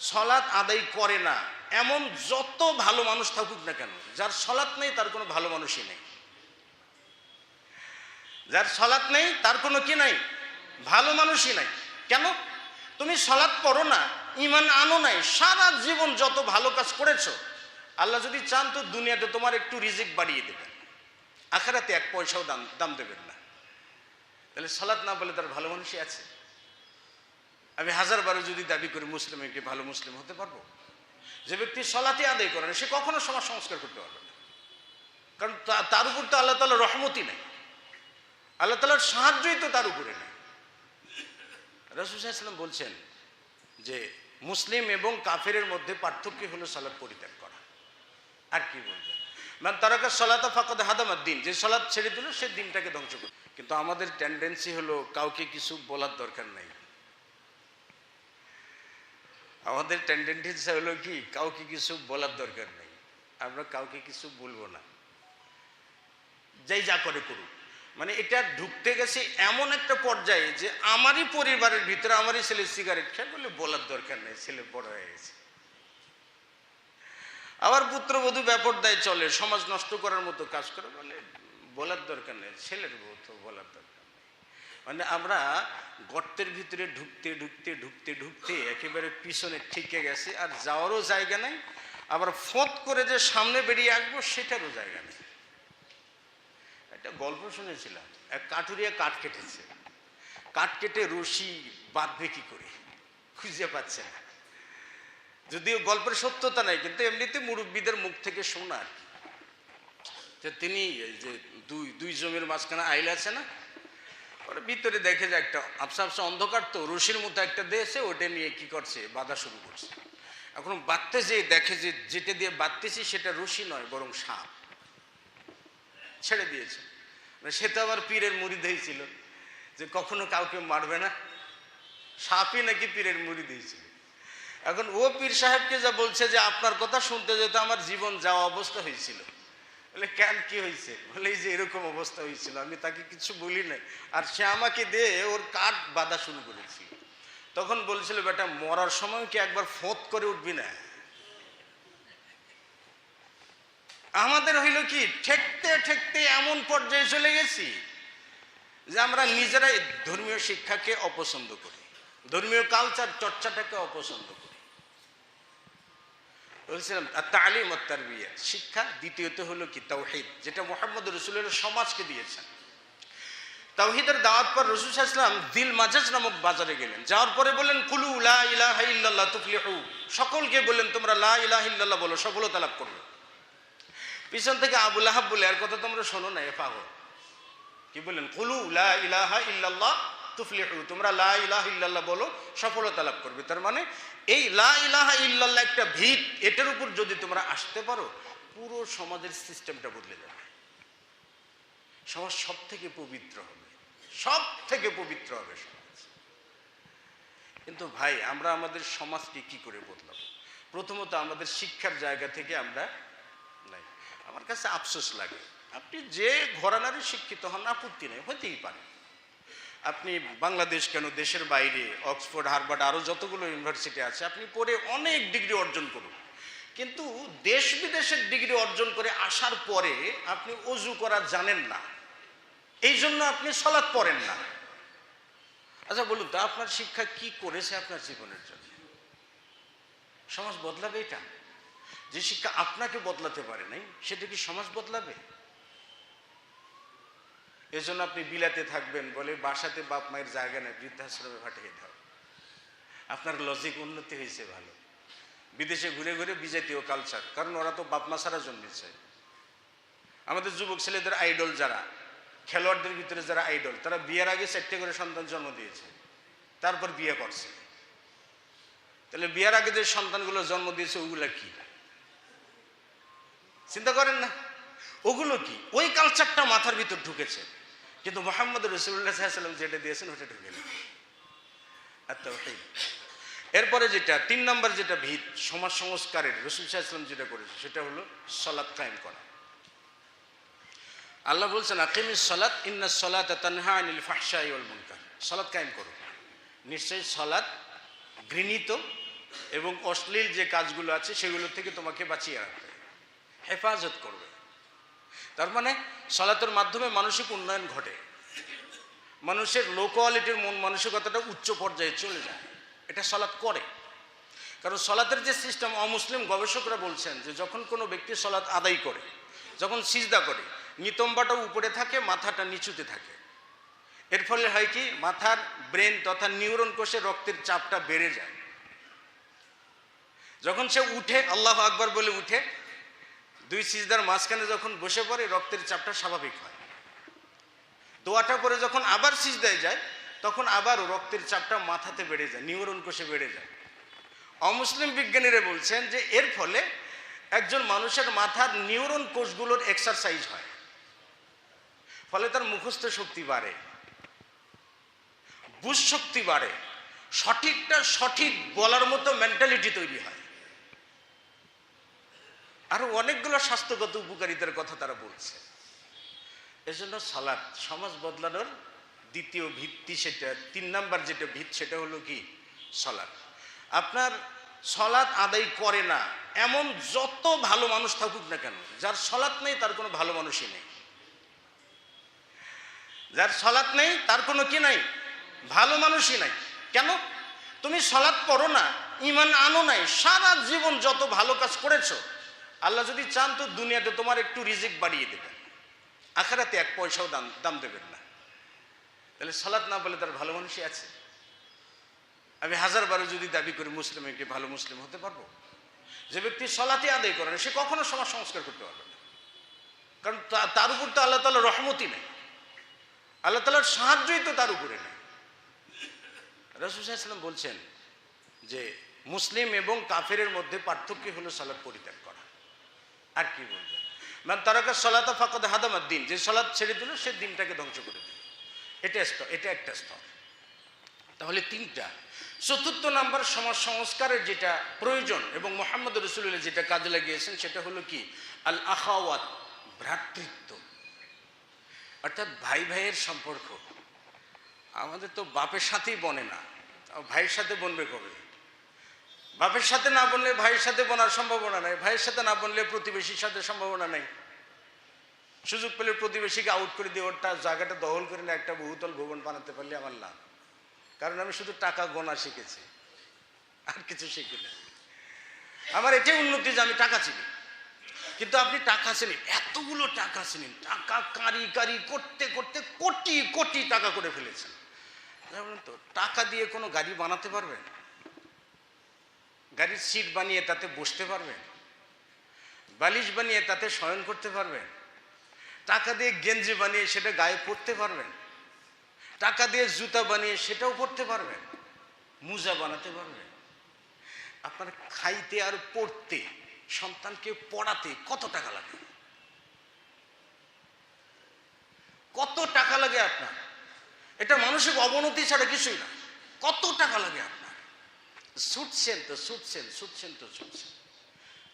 সলাৎ আদায় করে না। এমন যত ভালো মানুষ থাকুক না কেন, যার সলাৎ নেই তার কোনো ভালো মানুষই নেই। যার সলাৎ নেই তার কোনো কি নাই? ভালো মানুষই নাই। কেন? তুমি সলাৎ পড়ো না ইমান আনো নাই, সারা জীবন যত ভালো কাজ করেছ, আল্লাহ যদি চান তো দুনিয়াতে তোমার একটু রিজিক বাড়িয়ে দেবেন। আখেরাতে এক পয়সাও দাম দাম দেবেন না। তাহলে সলাৎ না বলে তার ভালো মানুষই আছে। আমি হাজার বারো যদি দাবি করি মুসলিম একটি ভালো মুসলিম হতে পারব? যে ব্যক্তি সলাতে আদায় করে না, সে কখনো সমাজ সংস্কার করতে পারবে না। কারণ তার উপর তো আল্লাহ তালার রহমতি নেই। আল্লাহ তালার সাহায্যই তো তার উপরে নেই। রসুলাম বলছেন যে, মুসলিম এবং কাফেরের মধ্যে পার্থক্য হলো সালাদ পরিত্যাগ করা। আর কি বলবেন? মানে তারাকা সলাতা ফাঁকাতে হাদামার দিন, যে সলাদ ছেড়ে দিল, সে দিনটাকে ধ্বংস করে কিন্তু আমাদের টেন্ডেন্সি হলো কাউকে কিছু বলার দরকার নাই। আমাদের টেন্ডেন্সি হলো কি, কাউকে কিছু বলার দরকার নেই। আমরা কাউকে কিছু বলব না। যাই যা করে করুক। মানে এটা ঢুকতে গেছে এমন একটা পর্যায়ে যে আমারই পরিবারের ভিতরে আমারই ছেলে সিগারেট খায়, বলে বলার দরকার নেই, ছেলে বড় হয়ে গেছে। আবার পুত্রবধূ ব্যাপার দায় চলে, সমাজ নষ্ট করার মতো কাজ করে, বলে বলার দরকার নেই, ছেলের বউ তো বলার দরকার মানে আমরা গর্তের ভিতরে ঢুকতে ঢুকতে ঢুকতে ঢুকতে একেবারে পিছনে ঠেকে গেছে, আর যাওয়ারও জায়গা নেই। আবার ফোঁত করে যে সামনে বেরিয়ে আসব, সেটারও জায়গা নেই। একটা গল্প শুনেছিলাম, এক কাঠুরিয়া কাঠ কেটেছে। কাঠ কেটে রশি বাঁধবে কি করে? খুঁজে পাচ্ছে না। যদিও গল্পের সত্যতা নাই, কিন্তু এমনিতে মুরব্বীদের মুখ থেকে শোনা আর কি। তিনি যে দুই দুই জমির মাঝখানে আইল আছে না ওর ভিতরে দেখে যে একটা আপসা আপসা অন্ধকার তো রশির মতো একটা দিয়েছে ওটা নিয়ে কি করছে, বাধা শুরু করছে। এখন বাঁধতে যে দেখে যে যেটা দিয়ে বাঁধতেছি সেটা রশি নয়, বরং সাপ। ছেড়ে দিয়েছে। মানে সে তো আবার পীরের মুড়ি দিয়েছিল যে কখনো কাউকে মারবে না। সাপই নাকি পীরের মুড়ি দিয়েছিল এখন ও পীর সাহেবকে যা বলছে যে আপনার কথা শুনতে যেতে আমার জীবন যাওয়া অবস্থা হয়েছিল। বলে, কেন কি হয়েছে বলে যে এরকম অবস্থা হয়েছিল আমি তাকে কিছু বলি নাই। আর সে আমাকে দিয়ে ওর কাঠ বাঁধা শুরু করেছিল তখন বলছিল, বেটা, মরার সময় কি একবার ফোঁত করে উঠবি না? আমাদের হইল কি, ঠেকতে ঠেকতে এমন পর্যায়ে চলে গেছি যে আমরা নিজেরাই ধর্মীয় শিক্ষাকে অপছন্দ করি, ধর্মীয় কালচার চর্চাটাকে অপছন্দ করি। বলছিলাম তালিম আর তারবিয়া শিক্ষা দ্বিতীয়ত হলো কি? তাওহিদ, যেটা মোহাম্মদ রসুলের সমাজকে দিয়েছেন তাওহিদের দাওয়াত পর রসুল ইসলাম দিল মাজাজ নামক বাজারে গেলেন। যাওয়ার পরে বললেন, কুলু লা ইলাহা ইল্লাল্লাহ তুফলিহু। সকলকে বললেন, তোমরা লা ইলাহা ইল্লাল্লাহ বলো, সফলতা লাভ করবে। পিছন থেকে আবুল আহাব বলে, আর কথা তোমরা শোনো না, এ পাগল। কি বললেন? কুলু লা ইলাহা ইল্লাল্লাহ তুফলিহু, তোমরা লা ইলাহা ইল্লাল্লাহ বলো, সফলতা লাভ করবে। তার মানে এই লা ইলাহা ইল্লাল্লাহ একটা ভিত, এটার উপর যদি তোমরা আসতে পারো, পুরো সমাজের সিস্টেমটা বদলে যাবে। সমাজ সব থেকে পবিত্র হবে। সব থেকে পবিত্র হবে সমাজ। কিন্তু ভাই, আমরা আমাদের সমাজকে কি করে বদলাবো? প্রথমত আমাদের শিক্ষার জায়গা থেকে আমরা নাই। আমার কাছে আফসোস লাগে। আপনি যে ঘরানারই শিক্ষিত হন, আপত্তি নেই, হতেই পারে। আপনি বাংলাদেশ কেন দেশের বাইরে, অক্সফোর্ড, হার্ভার্ড আরও যতগুলো ইউনিভার্সিটি আছে, আপনি পড়ে অনেক ডিগ্রি অর্জন করুন। কিন্তু দেশ বিদেশের ডিগ্রি অর্জন করে আসার পরে আপনি অজু করা জানেন না। এই জন্য আপনি সলাৎ পড়েন না। আচ্ছা বলুন তো, আপনার শিক্ষা কি করেছে আপনার জীবনের জন্য? সমাজ বদলাবে এটা? যে শিক্ষা আপনাকে বদলাতে পারে নাই, সেটা কি সমাজ বদলাবে? এজন্য আপনি বিলাতে থাকবেন বলে বাসাতে বাপ মায়ের জায়গা নেই, বৃদ্ধাশ্রমে পাঠিয়ে দাও। আপনার লজিক উন্নতি হয়েছে ভালো। বিদেশে ঘুরে ঘুরে বিজাতীয় কালচার কারণ ওরা তো বাপ মা ছাড়া জন্মেছে। আমাদের যুবক ছেলেদের আইডল যারা, খেলোয়াড়দের ভিতরে যারা আইডল তারা বিয়ের আগে চারটে করে সন্তান জন্ম দিয়েছে, তারপর বিয়ে করছে। তাহলে বিয়ের আগে যে সন্তানগুলো জন্ম দিয়েছে, ওগুলা কি? চিন্তা করেন না। ওগুলো কি? ওই কালচারটা মাথার ভিতর ঢুকেছে। কিন্তু মোহাম্মদ রসুল্লাহ সাল্লাম যেটা দিয়েছেন ওটা ঢুকে এরপরে যেটা, তিন নম্বর যেটা ভিত, সমাজ সংস্কারের, রসুল সাল্লাম যেটা করেছে, সেটা হলো সলাৎ কায়েম করা। আল্লাহ বলছেন আকিমি সলাৎ ইন্না সলাত তানহা আনিল ফাহশাই ওয়াল মুনকার। সলাৎ কায়েম করো। নিশ্চয়ই সলাৎ ঘৃণিত এবং অশ্লীল যে কাজগুলো আছে সেগুলো থেকে তোমাকে বাঁচিয়ে রাখবে। হেফাজত করবে। তার মানে সলাতের মাধ্যমে মানসিক উন্নয়ন ঘটে। মানুষের লো কোয়ালিটির মন মানসিকতাটা উচ্চ পর্যায়ে চলে যায়। এটা সলাৎ করে। কারণ সলাতের যে সিস্টেম অমুসলিম গবেষকরা বলছেন যে যখন কোনো ব্যক্তি সলাৎ আদায় করে, যখন সিজদা করে, নিতম্বাটা উপরে থাকে, মাথাটা নিচুতে থাকে। এর ফলে হয় কি, মাথার ব্রেন তথা নিউরন কোষে রক্তের চাপটা বেড়ে যায়। যখন সে উঠে, আল্লাহ আকবর বলে উঠে দুই সিজদার মাঝখানে যখন বসে পড়ে, রক্তের চাপটা স্বাভাবিক হয়। দোয়াটা পরে যখন আবার সিজদায় যায়, তখন আবারও রক্তের চাপটা মাথাতে বেড়ে যায়, নিউরন কোষে বেড়ে যায়। অমুসলিম বিজ্ঞানীরা বলছেন যে এর ফলে একজন মানুষের মাথার নিউরন কোষগুলোর এক্সারসাইজ হয়। ফলে তার মুখস্থ শক্তি বাড়ে। বুঝ শক্তি বাড়ে। সঠিকটা সঠিক বলার মতো মেন্টালিটি তৈরি হয়। আরও অনেকগুলো স্বাস্থ্যগত উপকারিতার কথা তারা বলছে। এজন্য সালাদ, সমাজ বদলানোর দ্বিতীয় ভিত্তি সেটা, তিন নাম্বার যেটা ভিত সেটা হলো কি? সলাদ। আপনার সলাৎ আদায় করে না, এমন যত ভালো মানুষ থাকুক না কেন, যার সলাৎ নেই তার কোনো ভালো মানুষই নেই। যার সলাৎ নেই তার কোনো কি নাই? ভালো মানুষই নাই। কেন? তুমি সলাৎ পড়ো না, ইমান আনো নাই, সারা জীবন যত ভালো কাজ করেছ আল্লাহ যদি চান তো দুনিয়াতে তোমার একটু রিজিক বাড়িয়ে দেবেন। আখারাতে এক পয়সাও দাম দাম দেবেন না। তাহলে সলাৎ না বলে তার ভালো মানুষই আছে। আমি হাজার বারো যদি দাবি করি মুসলিম একটি ভালো মুসলিম হতে পারব? যে ব্যক্তি সলাতে আদায় করে না, সে কখনো সমাজ সংস্কার করতে পারবে না। কারণ তার উপর তো আল্লাহ তালার রহমতি নেই। আল্লাহ তালার সাহায্যই তো তার উপরে নেই। রসুলাম বলছেন যে, মুসলিম এবং কাফেরের মধ্যে পার্থক্য হলো সালাদ পরিত্যাগ আর কি বলবেন মানে তারাকা সলাতা ফাঁকদ হাদামার দিন, যে সলাদ ছেড়ে দিল, সে দিনটাকে ধ্বংস করে দিল। এটা স্তর, এটা একটা স্তর। তাহলে তিনটা। চতুর্থ নাম্বার সমাজ সংস্কারের যেটা প্রয়োজন এবং মোহাম্মদ রসুল্লাহ যেটা কাজে লাগিয়েছেন, সেটা হলো কি? আল আখাওয়াত, ভ্রাতৃত্ব। অর্থাৎ ভাই ভাইয়ের সম্পর্ক। আমাদের তো বাপের সাথেই বনে না। ভাইয়ের সাথে বনবে কবে? বাপের সাথে না বললে ভাইয়ের সাথে বোনার সম্ভাবনা নাই, ভাইয়ের সাথে না বললে প্রতিবেশীর সাথে সম্ভাবনা নাই। সুযোগ পেলে প্রতিবেশীকে আউট করে দিয়ে ওরটা জায়গাটা দখল করে না একটা বহুতল ভবন বানাতে পারলে আমার লাভ। কারণ আমি শুধু টাকা গোনা শিখেছি, আর কিছু শিখি না আমার এটাই উন্নতি যে আমি টাকা চিনি। কিন্তু আপনি টাকা চিনেন, এতগুলো টাকা চিনেন, টাকা কারি কারি করতে করতে কোটি কোটি টাকা করে ফেলেছেন। তো, টাকা দিয়ে কোনো গাড়ি বানাতে পারবেন? গাড়ির সিট বানিয়ে তাতে বসতে পারবেন বালিশ বানিয়ে তাতে শয়ন করতে পারবেন টাকা দিয়ে গেঞ্জি বানিয়ে সেটা গায়ে পরতে পারবেন টাকা দিয়ে জুতা বানিয়ে সেটাও পরতে পারবেন মুজা বানাতে পারবেন আপনার খাইতে আর পড়তে, সন্তানকে পড়াতে কত টাকা লাগে? কত টাকা লাগে আপনার? এটা মানসিক অবনতি ছাড়া কিছুই না। কত টাকা লাগে আপনার? ছুটছেন তো ছুটছেন ছুটছেন তো ছুটছেন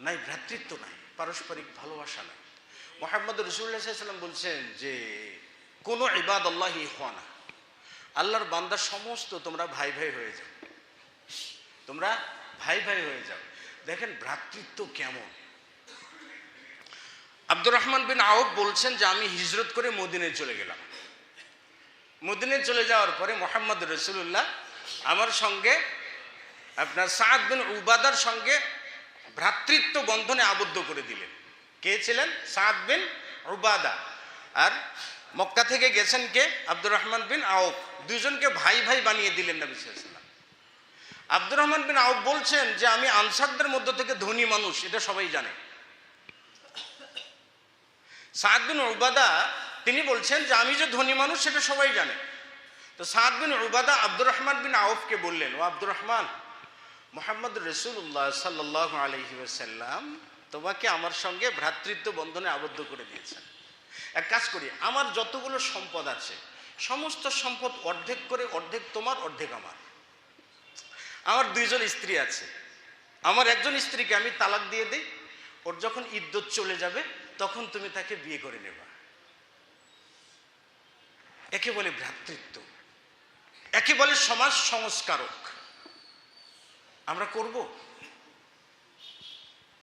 নাই ভ্রাতৃত্ব নাই, পারস্পরিক ভালোবাসা নাই। মোহাম্মদ রসুল্লাহাম বলছেন যে, কোনো ইবাদ আল্লাহ ইহানা আল্লাহর বান্দার সমস্ত তোমরা ভাই ভাই হয়ে যাও। তোমরা ভাই ভাই হয়ে যাও। দেখেন ভ্রাতৃত্ব কেমন। আব্দুর রহমান বিন আউফ বলছেন যে, আমি হিজরত করে মদিনে চলে গেলাম। মদিনে চলে যাওয়ার পরে মোহাম্মদ রসুল্লাহ আমার সঙ্গে আপনার সাদ বিন উবাদার সঙ্গে ভ্রাতৃত্ব বন্ধনে আবদ্ধ করে দিলেন। কে ছিলেন? সাদ বিন উবাদা। আর মক্কা থেকে গেছেন কে? আব্দুর রহমান বিন আউফ। দুজনকে ভাই ভাই বানিয়ে দিলেন নবী সাল্লাল্লাহু আব্দুর রহমান বিন আউফ বলছেন যে, আমি আনসারদের মধ্য থেকে ধনী মানুষ এটা সবাই জানে। সাদ বিন উবাদা, তিনি বলছেন যে, আমি যে ধনী মানুষ, সেটা সবাই জানে। তো সাদ বিন উবাদা আব্দুর রহমান বিন আউফকে বললেন, ও আব্দুর রহমান মোহাম্মদ রসুল্লাহ সাল্লাহ আলহি সাল্লাম তোমাকে আমার সঙ্গে ভ্রাতৃত্ব বন্ধনে আবদ্ধ করে দিয়েছেন। এক কাজ করি, আমার যতগুলো সম্পদ আছে, সমস্ত সম্পদ অর্ধেক করে অর্ধেক তোমার, অর্ধেক আমার। আমার দুইজন স্ত্রী আছে, আমার একজন স্ত্রীকে আমি তালাক দিয়ে দিই, ওর যখন ইদ্যত চলে যাবে, তখন তুমি তাকে বিয়ে করে নেবা। একে বলে ভ্রাতৃত্ব, একে বলে সমাজ সংস্কারক। আমরা করব?